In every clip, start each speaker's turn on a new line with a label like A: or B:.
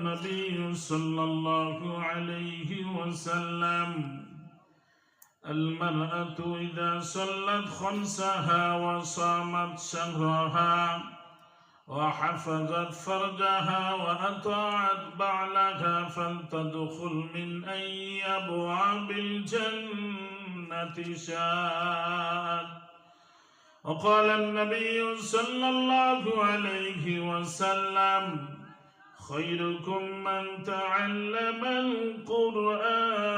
A: النبي صلى الله عليه وسلم. المرأة إذا صلت خمسها وصامت شهرها وحفظت فرجها وأطاعت بعلها فلتدخل من أي أبواب الجنة شاءت. وقال النبي صلى الله عليه وسلم خيركم من تعلم القرآن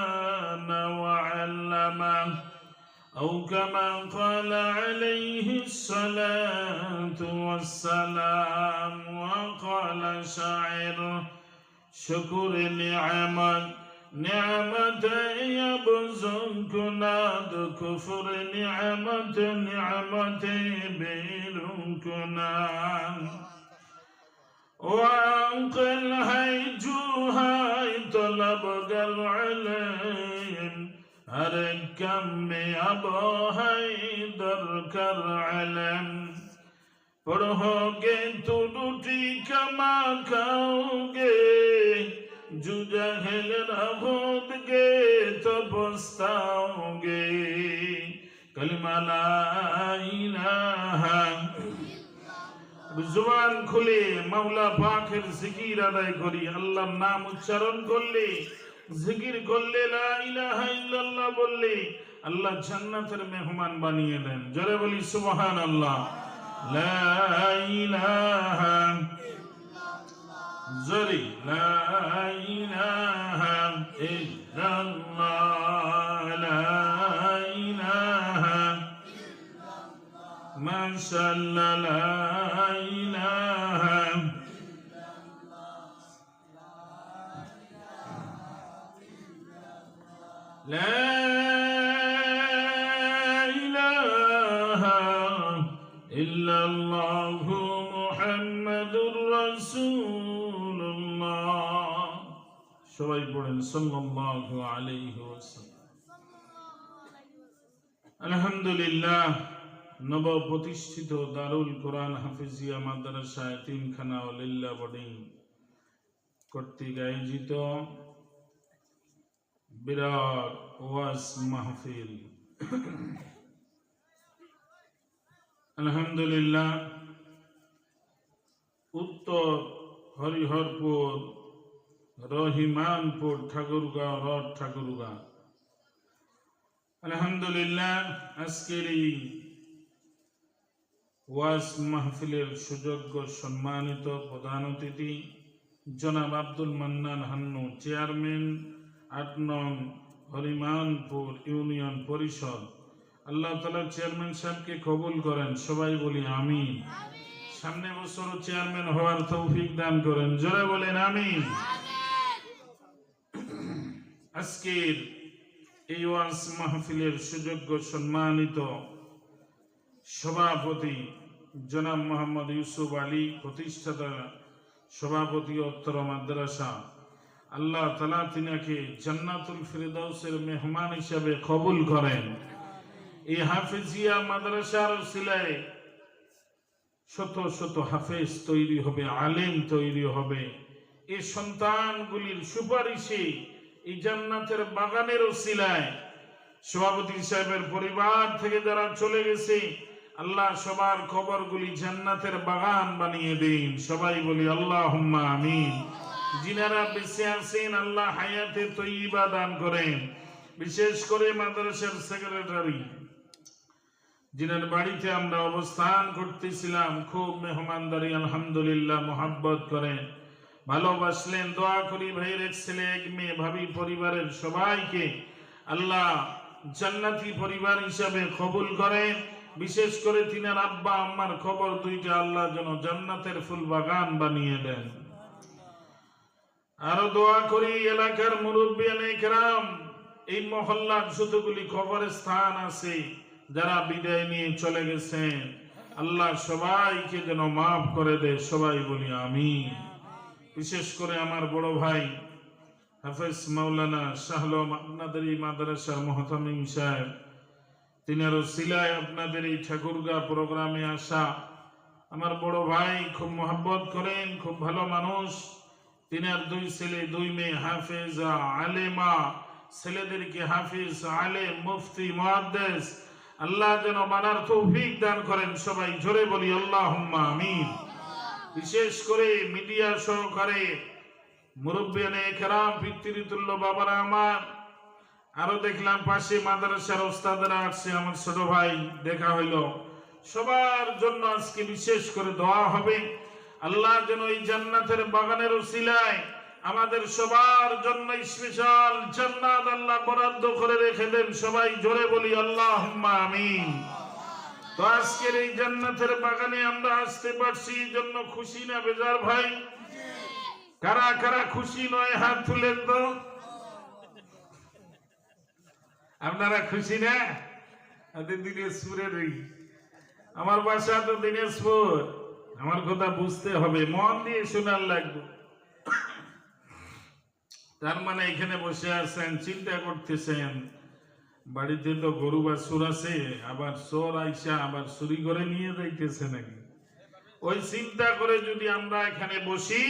A: وعلمه أو كما قال عليه الصلاة والسلام وقال شاعر شكر نعمة نعمة يبزن كناد كفر نعمة نعمة بيل كناد وأنقل هيجوها طلب قل عليم هركم أبو هيدر كر علم পড়োগে তো দুটি কমা খাওগে জুজাহেল রহত গে তো পস্তাওগে কলমালা ইলাহা জুবান খুলে মাওলা পাকের জিকির আদায় করি, আল্লাহর নাম উচ্চারণ করলে, জিকির করলে বললে আল্লাহ জান্নাতের মেহমান বানিয়ে দেন। জোরে বলি ইলাহা জোরে। লা পড়েন আলহামদুলিল্লাহ নব প্রতিষ্ঠিত দারুল কোরআন হাফিজিয়া মাদ্রাসা তিনখানা লিল্লা বোর্ডিং কর্তৃক আয়োজিত বিরাট ওয়াজ মাহফিল। আলহামদুলিল্লাহ, উত্তর হরিহরপুর রহিমানপুর ঠাকুরগাঁও রড ঠাকুরগাঁও আলহামদুলিল্লাহ আজকের এই ওয়াজ মাহফিলের সুযোগ্য সম্মানিত প্রধান অতিথি জনাব আব্দুল মান্নান হান্নু চেয়ারম্যান আট নং হরিমানপুর ইউনিয়ন পরিষদ। আল্লাহ তালা চেয়ারম্যান সাহেবকে কবুল করেন সবাই বলি আমি সামনে বছর চেয়ারম্যান হওয়ার তৌফিক দান করেন জোরে বলেন আমি আজকের এই ওয়াজ মাহফিলের সুযোগ্য সম্মানিত সভাপতি জনাব মোহাম্মদ ইউসুফ আলী, প্রতিষ্ঠাতা সভাপতি উত্তর মাদ্রাসা। আল্লাহ তালা তিনাকে জান্নাতুল ফিরদাউসের মেহমান হিসাবে কবুল করেন। এই হাফেজিয়া মাদ্রাসার সিলায় শত শত হাফেজ তৈরি হবে, আলেম তৈরি হবে। এই সন্তানগুলির সুপারিশে এই জান্নাতের বাগানের সিলায়। সভাপতি সাহেবের পরিবার থেকে যারা চলে গেছে, আল্লাহ সবার খবরগুলি জান্নাতের বাগান বানিয়ে দিন। সবাই বলি আল্লাহ আমিন। যিনারা বেঁচে আছেন, আল্লাহ হায়াতে তৈবা দান করেন। বিশেষ করে মাদ্রাসার সেক্রেটারি। যিনার বাড়িতে আমরা অবস্থান করতেছিলাম, খুব মেহমানদারি, আলহামদুলিল্লাহ, মোহাব্বত করেন ভালোবাসলেন, দোয়া করি ভাইয়ের এক ছেলে, এক মেয়ে, ভাবি পরিবারের সবাইকে। আল্লাহ জান্নাতি পরিবার হিসাবে কবুল করেন। বিশেষ করে তিনার আব্বা, আম্মার খবর দুইটা আল্লাহ যেন জান্নাতের ফুল বাগান বানিয়ে দেন। আরও দোয়া করি এলাকার মুরব্বী কেরাম, এই মহল্লার যতগুলি খবরের স্থান আছে, যারা বিদায় নিয়ে চলে গেছেন, আল্লাহ সবাইকে যেন মাফ করে দেয়, সবাই বলি আমি বিশেষ করে আমার বড় ভাই হাফেজ মাওলানা শাহলম আপনাদের এই মাদ্রাসার মহতামিম সাহেব। তিনারও সিলায় আপনাদের এই ঠাকুরগা প্রোগ্রামে আসা। আমার বড় ভাই খুব মহাব্বত করেন, খুব ভালো মানুষ। তিনার দুই ছেলে, দুই মেয়ে হাফেজা আলেমা। ছেলেদেরকে হাফিজ আলেম মুফতি মুহাদ্দিস। আল্লাহ যেন মানার তৌফিক দান করেন সবাই। জোরে বলি, আল্লাহুম্মা আমিন। বিশেষ করে মিডিয়া সহকারে মুরব্বিয়ানে পিতৃতুল্য বাবারা আমার। আরও দেখলাম পাশে মাদ্রাসার ওস্তাদরা আসছে আমার ছোট ভাই, দেখা হইল। সবার জন্য আজকে বিশেষ করে দোয়া হবে। আল্লাহ যেন এই জান্নাতের বাগানের উসিলায় আমাদের সবার জন্য স্পেশাল জান্নাত আল্লাহ বরাদ্দ করে রেখে দেন। সবাই জোরে বলি আল্লাহ আমিন। তো আজকের এই জান্নাতের বাগানে আমরা আসতে পারছি, এই জন্য খুশি না বেজার ভাই? কারা কারা খুশি নয় হাত তুলেন তো? আপনারা খুশি না? আমাদের দিনাজপুরের এই আমার বাসা তো দিনাজপুর। আমার কথা বুঝতে হবে, মন দিয়ে শোনার লাগবে। তার মানে এখানে বসে আছেন, চিন্তা করতেছেন। বাড়িতে তো গরু বা সুর আছে, আবার চোর আইসা আবার চুরি করে নিয়ে যাইতেছে নাকি? ওই চিন্তা করে যদি আমরা এখানে বসি,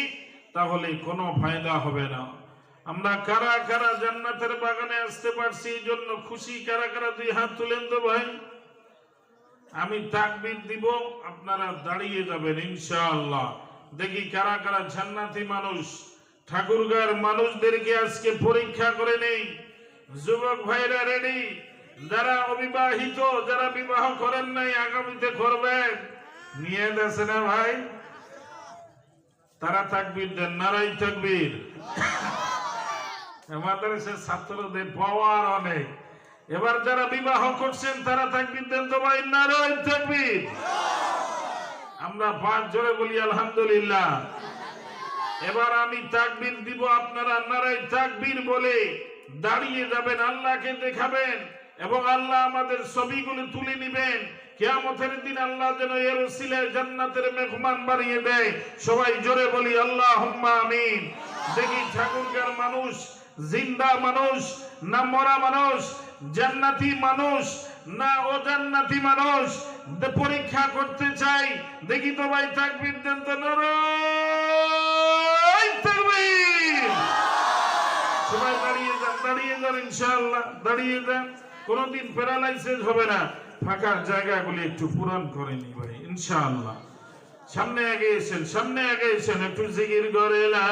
A: তাহলে কোনো ফায়দা হবে না। আমরা কারা কারা জান্নাতের বাগানে আসতে পারছি, এই জন্য খুশি, কারা কারা দুই হাত তুলেন তো ভাই? আমি তাকবির দিব, আপনারা দাঁড়িয়ে যাবেন ইনশাআল্লাহ। দেখি কারা কারা জান্নাতি মানুষ, ঠাকুরগার মানুষদেরকে আজকে পরীক্ষা করে নেই। যুবক ভাইরা রেডি যারা অবিবাহিত, যারা বিবাহ করেন নাই, আগামীতে করবেন? নিয়ে দেছে না ভাই? তারা তাকবির দেন নারাই সে ছাত্রদের পাওয়ার অনেক। এবার যারা বিবাহ করছেন, তারা তাকবির দেন তো ভাই নারাই তাকবীর আমরা পাঁচ জোরে বলি, আলহামদুলিল্লাহ। এবার আমি তাকবীর দিব আপনারা নারাই তাকবীর বলে। দাঁড়িয়ে যাবেন, আল্লাহকে দেখাবেন এবং আল্লাহ আমাদের ছবিগুলো তুলে নিবেন। কেয়ামতের দিন আল্লাহ যেন এর ওসিলায় জান্নাতের মেহমান বাড়িয়ে দেয়। সবাই জোরে বলি আল্লাহ আমিন। দেখি ঠাকুরকার মানুষ, জিন্দা মানুষ, না মরা মানুষ, জান্নাতি মানুষ, না অজান্নাতি মানুষ পরীক্ষা করতে চাই। দেখি তো ভাই, তাকবীর দেন তো নারায় তাকবীর সবাই দাঁড়িয়ে যান ইনশাআল্লাহ, দাঁড়িয়ে যান। কোনোদিন প্যারালাইসিস হবে না। ফাঁকা জায়গাগুলি একটু পূরণ করে নি ভাই, ইনশাআল্লাহ। সামনে আগে এসেন, সামনে আগে এসেন, একটু জিকির করে, লা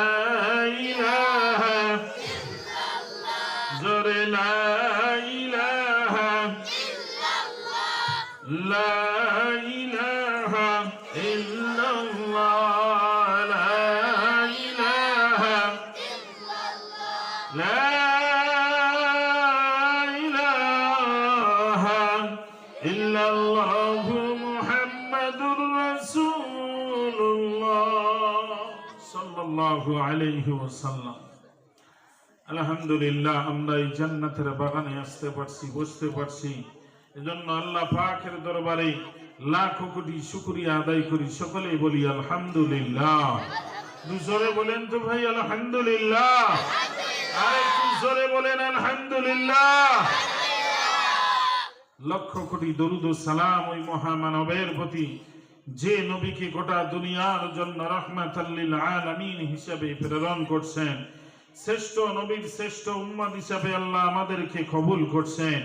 A: আলহামদুলিল্লাহ, আমরা এই জান্নাতের বাগানে আসতে পারছি, বসতে পারছি। এজন্য আল্লাহ দরবারে কোটি আদায় করি। সকলেই বলি আলহামদুলিল্লাহ। বলেন তো ভাই, আলহামদুলিল্লাহ। লক্ষ কোটি দরুদ সালাম ওই মহামানবের প্রতি। যে নবীকে গোটা দুনিয়ার জন্য রহমাতাল্লিল আলামিন হিসাবে প্রেরণ করছেন, শ্রেষ্ঠ নবীর শ্রেষ্ঠ উম্মাদ হিসাবে আল্লাহ আমাদেরকে কবুল করছেন।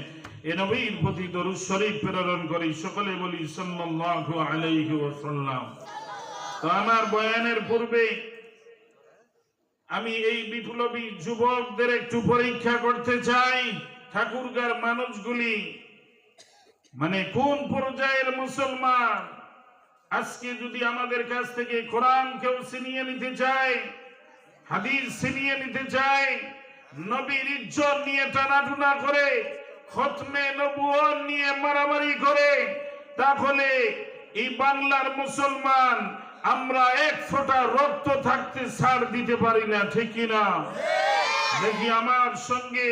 A: এ নবীর প্রতি দরুদ শরীফ প্রেরণ করি সকলে বলি সাল্লাল্লাহু আলাইহি ওয়াসাল্লাম। তো আমার বয়ানের পূর্বে আমি এই বিপ্লবী যুবকদের একটু পরীক্ষা করতে চাই, ঠাকুরগার মানুষগুলি মানে কোন পর্যায়ের মুসলমান? আজকে যদি আমাদের কাছ থেকে কোরআন কেউ ছিনিয়ে নিতে চায়, হাদিস ছিনিয়ে নিতে চায়, নবীর ইজ্জত নিয়ে টানাটুনা করে, খতমে নবুয়ত নিয়ে মারামারি করে, তাহলে এই বাংলার মুসলমান আমরা এক ফোঁটা রক্ত থাকতে ছাড় দিতে পারি না, ঠিক কিনা দেখি আমার সঙ্গে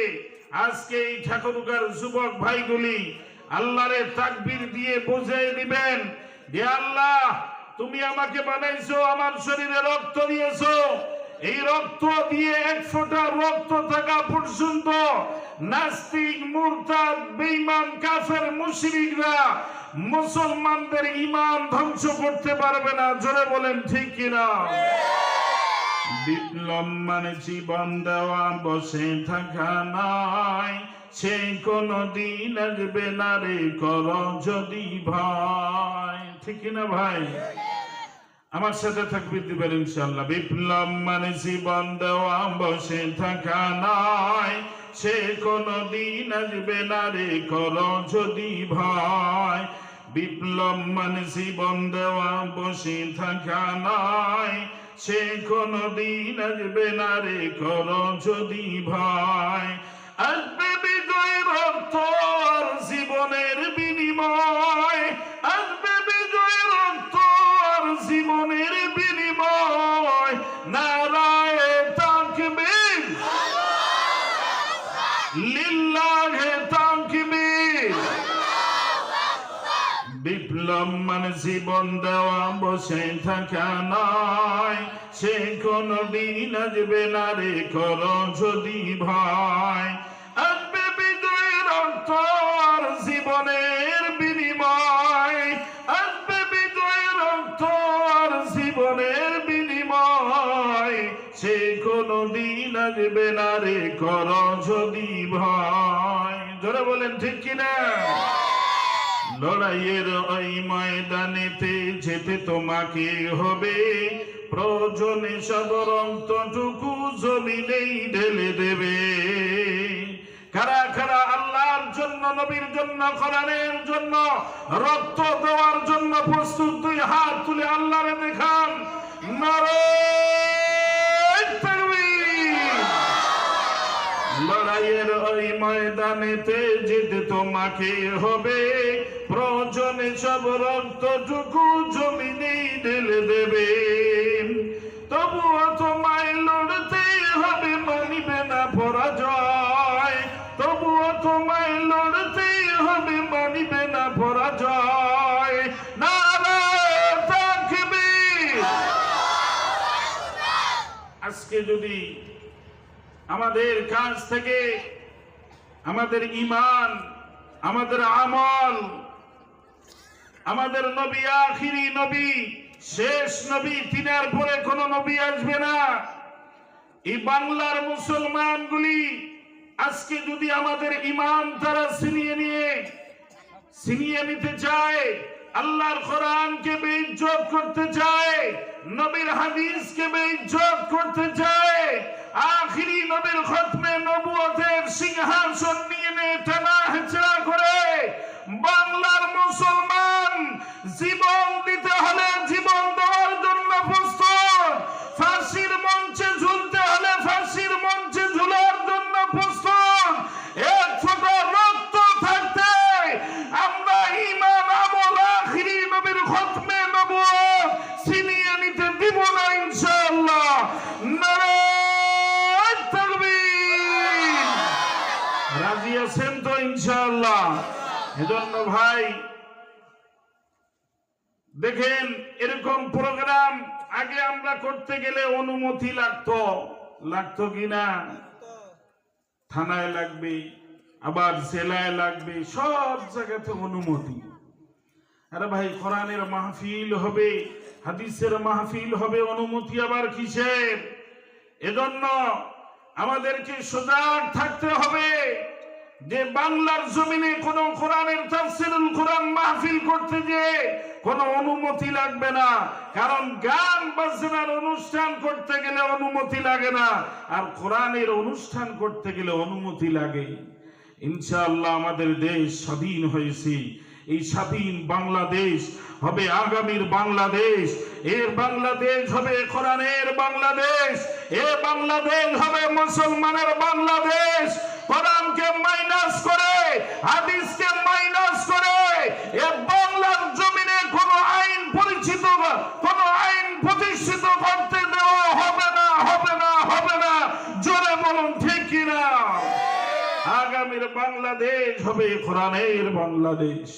A: আজকে এই ঠাকুরগার যুবক ভাইগুলি আল্লাহরে তাকবীর দিয়ে বুঝিয়ে দিবেন। যে আল্লাহ, তুমি আমাকে বানাইছো, আমার শরীরে রক্ত দিয়েছ। এই রক্ত দিয়ে এক ফোঁটা রক্ত থাকা পর্যন্ত নাস্তিক, মুরতাদ, বেঈমান, কাফের, মুশরিকরা মুসলমানদের ইমান ধ্বংস করতে পারবে না। জোরে বলেন, ঠিক কিনা? বিপ্লব মানে জীবন দেওয়া, বসে থাকা নয় সে কোনো দিন আসবে না রে, কর যদি ভয়। ঠিক না ভাই? আমার সাথে থাকবে দিবেন ইনশাল্লাহ বিপ্লব মানে জীবন দেওয়া বসে থাকা নয় সে কোনো দিন আসবে না রে, কর যদি ভয়। বিপ্লব মানে জীবন দেওয়া বসে থাকা নয় সে কোনো দিন আসবে না রে, কর যদি ভয়। জীবন দেওয়া বসে থাকা নয় সে কোনো দিন আসবে না রে কর যদি ভয় আসবে বিজয় রক্ত আর জীবনের বিনিময়। আসবে বিজয় রক্ত আর জীবনের বিনিময়। সে কোনো দিন আসবে না রে কর যদি ভয় জোরে বলেন, ঠিক কিনা? লড়াইয়ের ওই ময়দানেতে যেতে তোমাকে হবে। প্রয়োজনে সব রক্তটুকু জমিনেই ঢেলে দেবে। কারা কারা আল্লাহর জন্য, নবীর জন্য, কোরআনের জন্য, রক্ত দেওয়ার জন্য প্রস্তুত দুই হাত তুলে আল্লাহরে দেখান। লড়াইয়ের ময়দানেতে যেতে তোমাকে হবে। প্রয়োজনে সব রক্তটুকু জমিনে ঢেলে দেবে। তবুও তোমায় লড়তে হবে মানিবে না পরাজয়। তবুও তোমায় লড়তে হবে মানিবে না পরাজয়। তাকবীর আজকে যদি আমাদের কাছ থেকে আমাদের ইমান আমাদের আমল, আমাদের নবী আখিরি নবী, শেষ নবী, তিনার পরে কোন নবী আসবে না। এই বাংলার মুসলমানগুলি আজকে যদি আমাদের ইমান তারা ছিনিয়ে নিয়ে, ছিনিয়ে নিতে চায় আল্লাহর কোরআনকে বেইজ্জত করতে চায়, নবীর হাদিসকে বেইজ্জত করতে চায়, আখিরি নবীর খতমে নবুয়তের সিংহাসন নিয়ে নেয় রাজি আছেন তো ইনশাআল্লাহ? এজন্য ভাই, দেখেন এরকম প্রোগ্রাম আগে আমরা করতে গেলে অনুমতি লাগতো। লাগতো কিনা থানায় লাগবে, আবার জেলায় লাগবে, সব জায়গাতে অনুমতি। আরে ভাই, কোরআনের মাহফিল হবে, হাদিসের মাহফিল হবে, অনুমতি আবার কিসের? এজন্য আমাদেরকে সজাগ থাকতে হবে। যে বাংলার জমিনে কোন কোরআনের তাফসিরুল কোরআন মাহফিল করতে যে কোনো অনুমতি লাগবে না। কারণ গান বাজনার অনুষ্ঠান করতে গেলে অনুমতি লাগে না। আর কোরআনের অনুষ্ঠান করতে গেলে অনুমতি লাগে। ইনশাআল্লাহ আমাদের দেশ স্বাধীন হয়েছে। এই স্বাধীন বাংলাদেশ হবে আগামীর বাংলাদেশ। এর বাংলাদেশ হবে কোরআনের বাংলাদেশ। এ বাংলাদেশ হবে মুসলমানের বাংলাদেশ। কোরআনকে মাইনাস করে, হাদিসকে মাইনাস করে, এ বাংলার জমিনে কোনো আইন পরিচিত কোনো আইন প্রতিষ্ঠিত করতে দেওয়া হবে না হবে না হবে না। জোরে বলুন, ঠিক কিনা? আগামীর বাংলাদেশ হবে কোরআনের বাংলাদেশ।